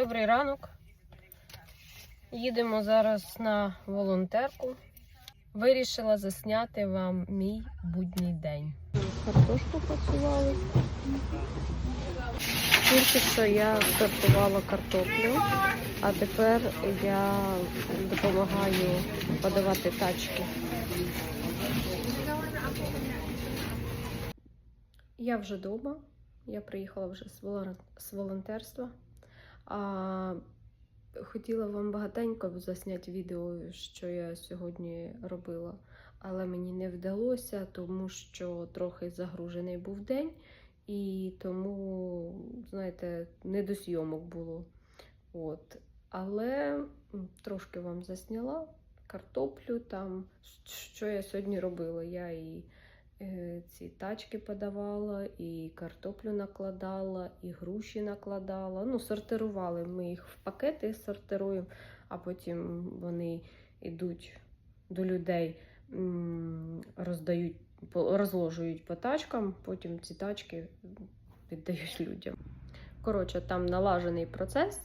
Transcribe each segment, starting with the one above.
Добрий ранок. Їдемо зараз на волонтерку. Вирішила засняти вам мій будній день. Картошку працювали. Тільки що я сортувала картоплю, а тепер я допомагаю подавати тачки. Я вже вдома. Я приїхала вже з волонтерства. Хотіла вам багатенько засняти відео, що я сьогодні робила, але мені не вдалося, тому що трохи загружений був день, і тому, знаєте, не до зйомок було. От. Але трошки вам засняла картоплю там, що я сьогодні робила. Я і ці тачки подавала, і картоплю накладала, і груші накладала. Ну, сортирували. Ми їх в пакети сортируємо, а потім вони йдуть до людей, роздають, розложують по тачкам, потім ці тачки віддають людям. Коротше, там налажений процес,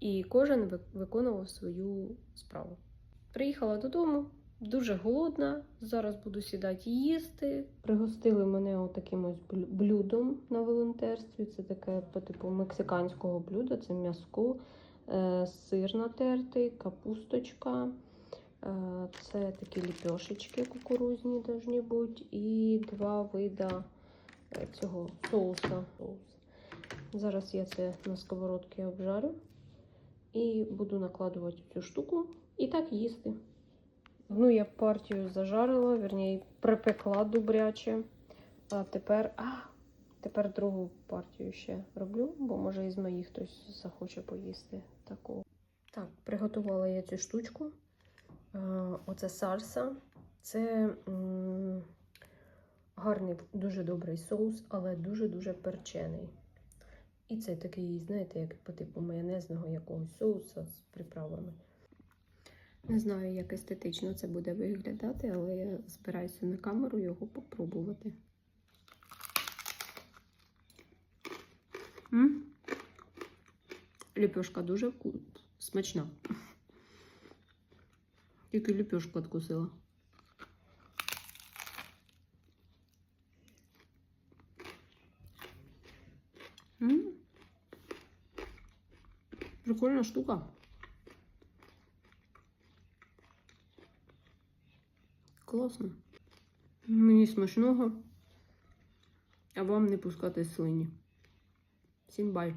і кожен виконував свою справу. Приїхала додому, дуже голодна. Зараз буду сідати їсти. Пригостили мене отаким ось блюдом на волонтерстві. Це таке по типу мексиканського блюда, це м'язко, е, сир натертий, капусточка. Е, Це такі ліпешечки кукурузні должні бути. І два вида е, цього соуса. Зараз я це на сковородці обжарю і буду накладувати цю штуку і так їсти. Ну, я партію зажарила, вірніше, припекла добряче. А тепер, а, тепер другу партію ще роблю, бо може із моїх хтось захоче поїсти такого. Так, приготувала я цю штучку. Оце сальса. Це гарний, дуже добрий соус, але дуже-дуже перчений. І це такий, знаєте, як по типу майонезного якогось соуса з приправами. Не знаю, як естетично це буде виглядати, але я збираюся на камеру його попробувати. Ліпешка дуже смачна. Тільки ліпешку відкусила. Прикольна штука. Класно. Мені смачного, а вам не пускати слині. Всім бай!